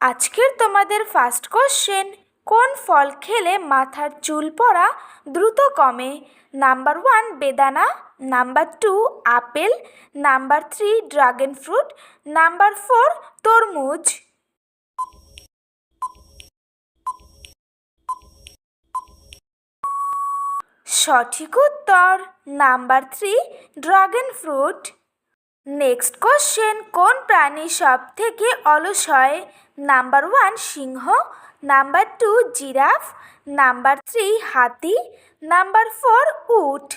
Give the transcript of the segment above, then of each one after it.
আজকের তোমাদের first question কোন ফল খেলে মাথার চুল পড়া দ্রুত কমে? নাম্বার ওয়ান বেদানা। Number two apple. Number three dragon fruit number four তরমুজ। সঠিক উত্তর number three dragon fruit next question কোন প্রাণী সব থেকে অলস হয়? নাম্বার ওয়ান সিংহ। Number two giraffe. Number three হাতি। নাম্বার ফোর উট।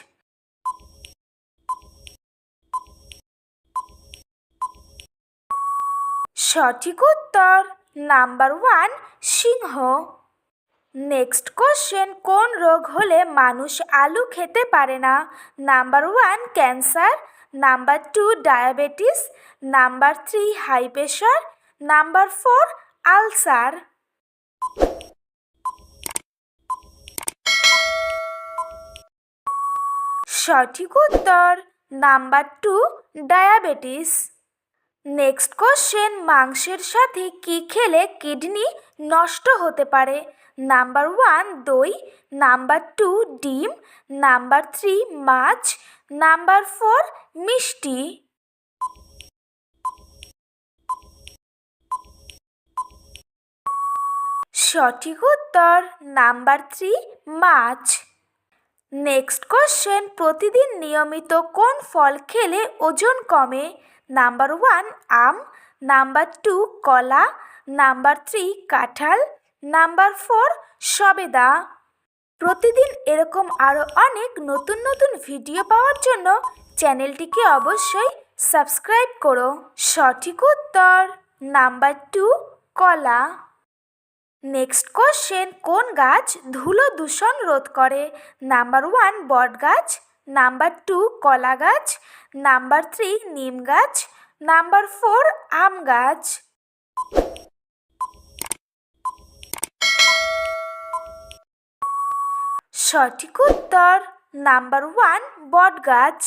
সঠিক উত্তর নাম্বার ওয়ান সিংহ। নেক্সট কোশ্চেন কোন রোগ হলে মানুষ আলু খেতে পারে না? Number one cancer number two diabetes, number three high pressure, number four ulcer. সঠিক উত্তর, number two diabetes. Next question, মাংসের সাথে কি খেলে কিডনি নষ্ট হতে পারে? নাম্বার ওয়ান দই, নাম্বার টু ডিম, নাম্বার থ্রি মাছ নাম্বার ফোর, মিষ্টি। সঠিক উত্তর, নাম্বার থ্রি, মাছ। নেক্সট কোশ্চেন, প্রতিদিন নিয়মিত কোন ফল খেলে ওজন কমে? নাম্বার ওয়ান, আম। নাম্বার টু, কলা। নাম্বার থ্রি, কাঁঠাল। নাম্বার ফোর, সবেদা। প্রতিদিন এরকম আরও অনেক নতুন নতুন ভিডিও পাওয়ার জন্য চ্যানেলটিকে অবশ্যই সাবস্ক্রাইব করো। সঠিক উত্তর নাম্বার টু, কলা। নেক্সট কোশ্চেন, কোন গাছ ধুলো দূষণ রোধ করে? নাম্বার ওয়ান বট গাছ নাম্বার টু কলা গাছ নাম্বার থ্রি, নিম গাছ। নাম্বার ফোর, আম গাছ। সঠিক উত্তর নাম্বার ওয়ান বট গাছ।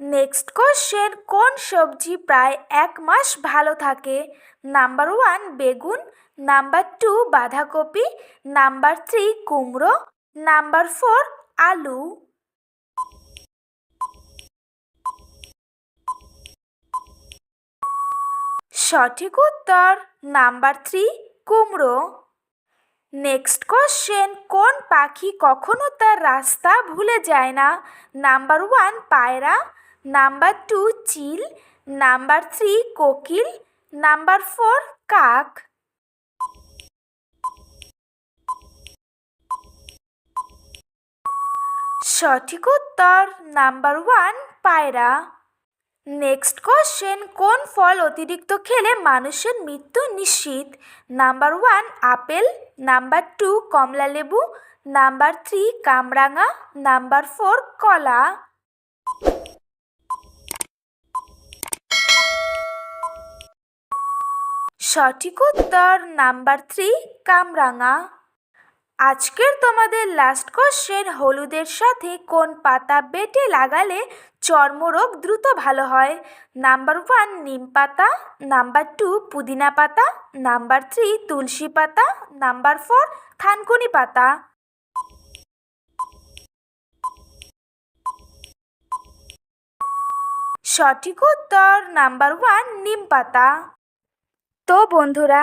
নেক্সট কোশ্চেন কোন সবজি প্রায় এক মাস ভালো থাকে? নাম্বার ওয়ান বেগুন নাম্বার টু বাঁধাকপি নাম্বার থ্রি কুমড়ো নাম্বার ফোর আলু। সঠিক উত্তর নাম্বার থ্রি কুমড়ো। নেক্সট কোশ্চেন কোন পাখি কখনো তার রাস্তা ভুলে যায় না? নাম্বার ওয়ান পায়রা। নাম্বার টু চিল। নাম্বার থ্রি কোকিল। নাম্বার ফোর কাক। সঠিক উত্তর নাম্বার ওয়ান পায়রা। নেক্সট কোশ্চেন কোন ফল অতিরিক্ত খেলে মানুষের মৃত্যু নিশ্চিত? Number one apple number two কমলা লেবু নাম্বার থ্রি কামরাঙা নাম্বার ফোর কলা। সঠিক উত্তর নাম্বার থ্রি কামরাঙা। আজকের তোমাদের লাস্ট কোশ্চেন হলুদের সাথে কোন পাতা বেটে লাগালে চর্মরোগ দ্রুত ভালো হয়? নাম্বার ওয়ান নিম পাতা নাম্বার টু পুদিনা পাতা নাম্বার থ্রি তুলসী পাতা নাম্বার ফোর থানকুনি পাতা। সঠিক উত্তর নাম্বার ওয়ান নিম পাতা। তো বন্ধুরা